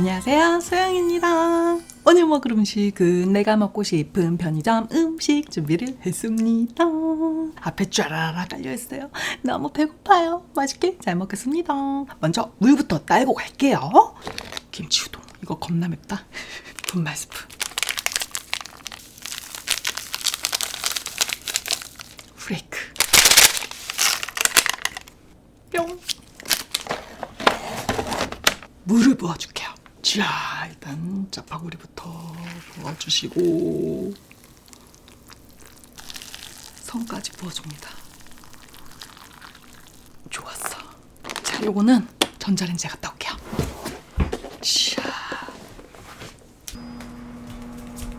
안녕하세요, 소영입니다. 오늘 먹을 음식은 내가 먹고 싶은 편의점 음식 준비를 했습니다. 앞에 쫘라라 깔려있어요. 너무 배고파요. 맛있게 잘 먹겠습니다. 먼저 물부터 딸고 갈게요. 김치 우동. 이거 겁나 맵다. 분말 스프. 프레이크. 뿅. 물을 부어줄게요. 자, 일단 짜파구리부터 부어주시고 성까지 부어줍니다. 좋았어. 자, 요거는 전자레인지에 갔다 올게요. 자,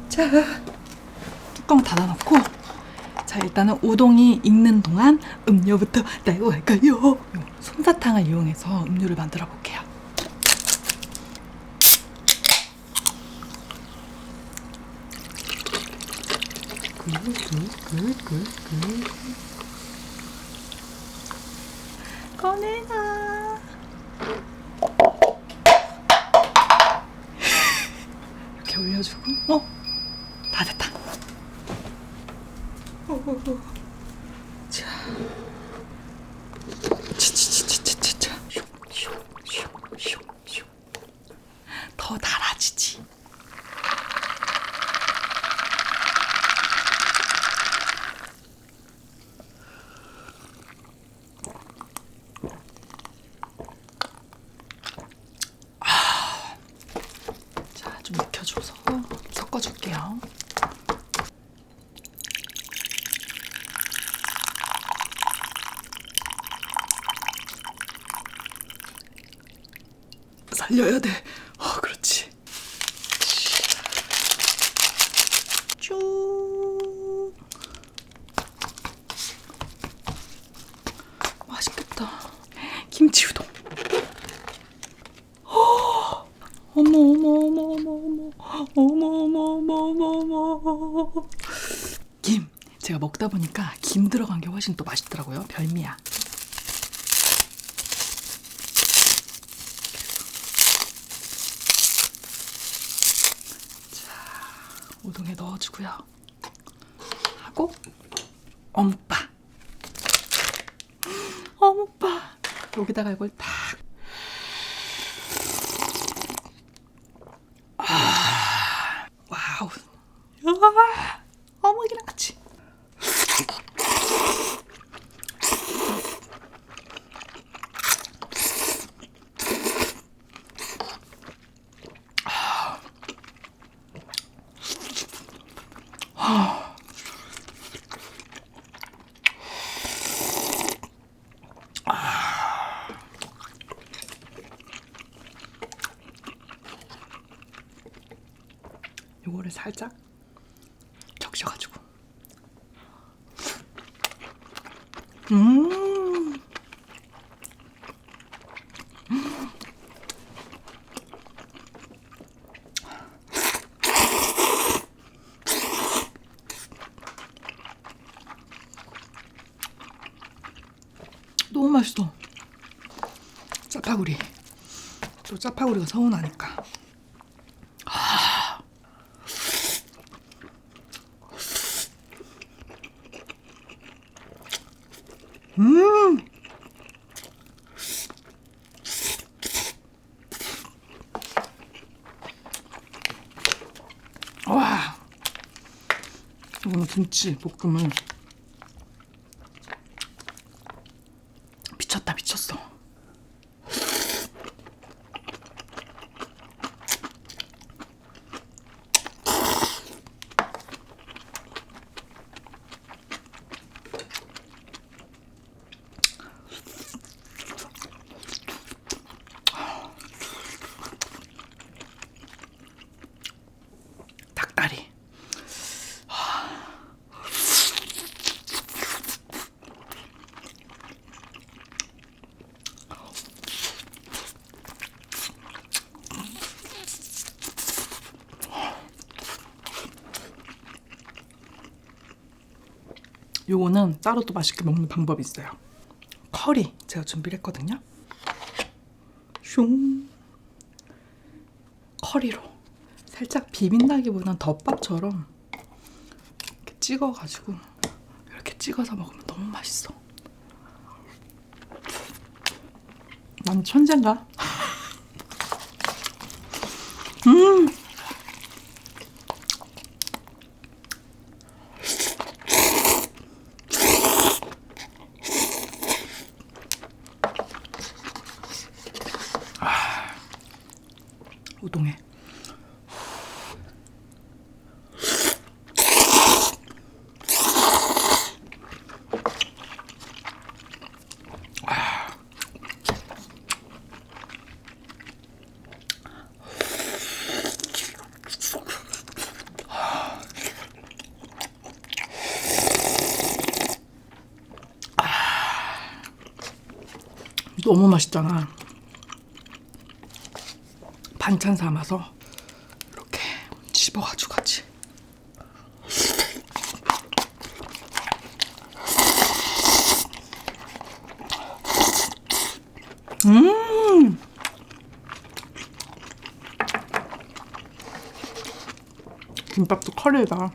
자, 뚜껑 닫아놓고 자, 일단은 우동이 익는 동안 음료부터 따고 갈까요? 요 솜사탕을 이용해서 음료를 만들어 볼게요. 꺼내라 이렇게 올려주고. 어? 다 됐다 어, 어, 어. 자 치치치치치치차 슉슉슉슉슉 더 달아지지 자, 좀 익혀줘서 섞어줄게요. 살려야 돼. 어, 그렇지. 쭉. 맛있겠다. 김치 우동. 어머 어머 어머 어머 어머 어머 어머 어머 어머 어머 김 제가 먹다 보니까 김 들어간 게 훨씬 또 맛있더라고요 별미야 자 우동에 넣어주고요. 하고 어묵바 어묵바 여기다가 이걸 딱 와우. 아, 어묵이랑 같이. 요거를 살짝 적셔가지고. 음. 너무 맛있어. 짜파구리. 또 짜파구리가 서운하니까. 와. 이거는 김치 볶음을 미쳤다 미쳤어. 닭다리. 요거는 따로 또 맛있게 먹는 방법이 있어요. 커리 제가 준비를 했거든요. 슝. 커리로 살짝 비빈다기보단 덮밥처럼 이렇게 찍어가지고 이렇게 찍어서 먹으면 너무 맛있어. 난 천재인가? 음. 너무 맛있잖아. 반찬 삼아서 이렇게 집어가지고 같이. 음. 김밥도 커리다.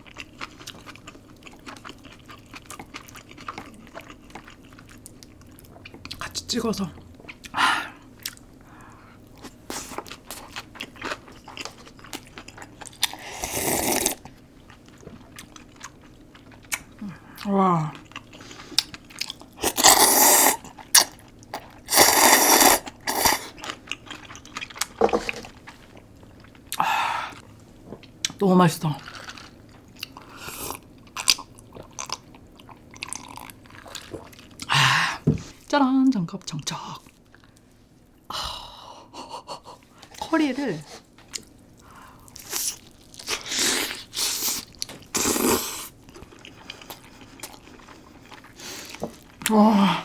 같이 찍어서. 와. 아, 너무 맛있어. 아, 짜란 장갑 장착. 아, 커리를 와.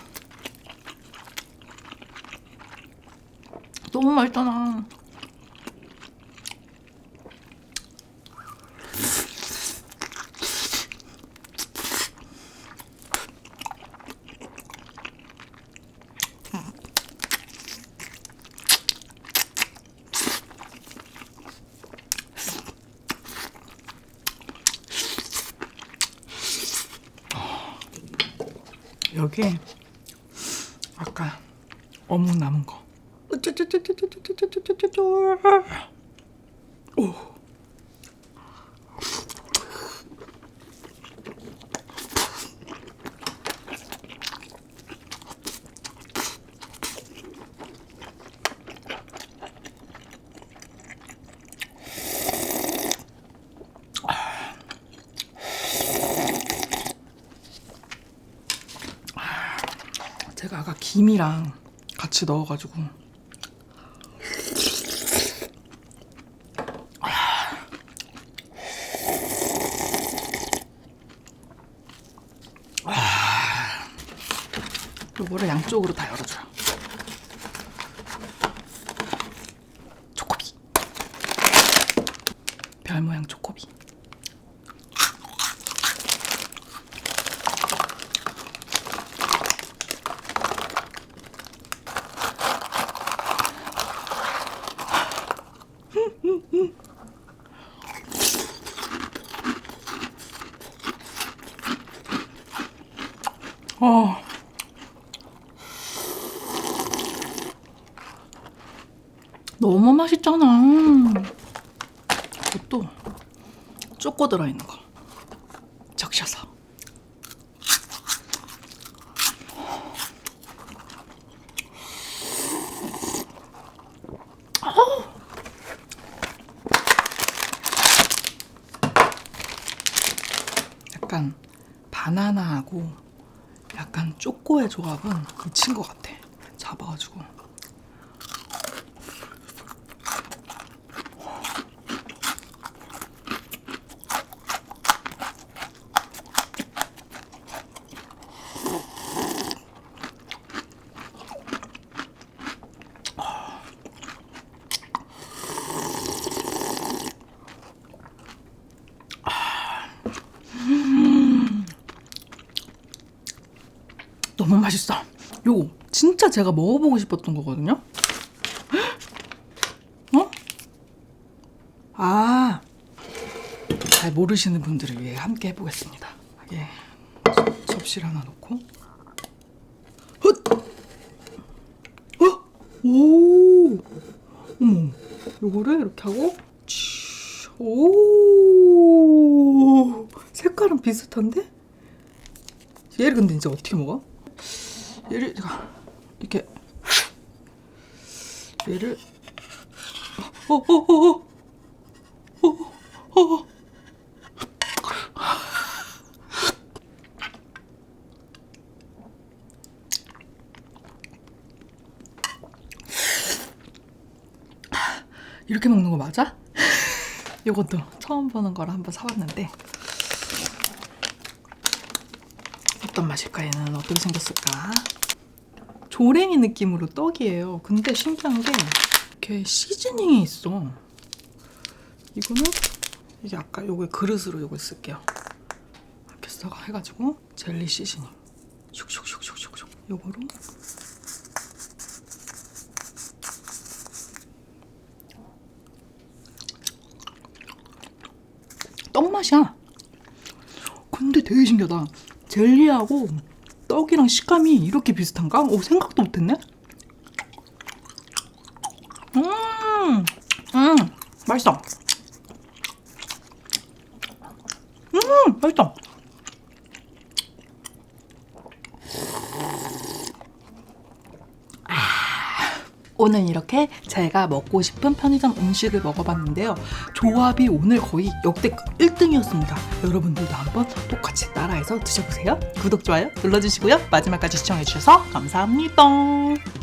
너무 맛있잖아. 여기 아까 어묵 남은 거. 오. 제가 아까 김이랑 같이 넣어가지고. 요거를 양쪽으로 다 열어줘요. 초코비. 별 모양 초코비. 어. 너무 이것도 쪼꼬 들어있는 거. 적셔서. 약간 바나나하고 약간 쪼꼬의 조합은 미친 것 같아. 잡아가지고. 너무 맛있어. 요거 진짜 제가 먹어보고 싶었던 거거든요. 어? 아, 잘 모르시는 분들을 위해 함께 해보겠습니다. 예, 접시를 하나 놓고. 헛! 어? 오! 어머, 요거를 이렇게 하고, 치, 오! 색깔은 비슷한데? 얘를 근데 이제 어떻게 먹어? 얘를 제가 이렇게 얘를 어, 어어어어 어 어어 이렇게 먹는 거 맞아? 이것도 처음 보는 거라 한번 사봤는데 어떤 맛일까 얘는 어떻게 생겼을까? 조랭이 느낌으로 떡이에요. 근데 신기한 게 이렇게 시즈닝이 있어. 이거는 이게 아까 요거 그릇으로 요걸 쓸게요. 이렇게 써 해가지고 젤리 시즈닝 슉슉슉슉슉슉 요거로 떡 맛이야. 근데 되게 신기하다. 젤리하고 떡이랑 식감이 이렇게 비슷한가? 오 생각도 못했네. 음, 음, 맛있어. 음, 맛있어. 오늘 이렇게 제가 먹고 싶은 편의점 음식을 먹어봤는데요. 조합이 오늘 거의 역대급 1등이었습니다. 여러분들도 한번 똑같이 따라해서 드셔보세요. 구독, 좋아요 눌러주시고요. 마지막까지 시청해주셔서 감사합니다.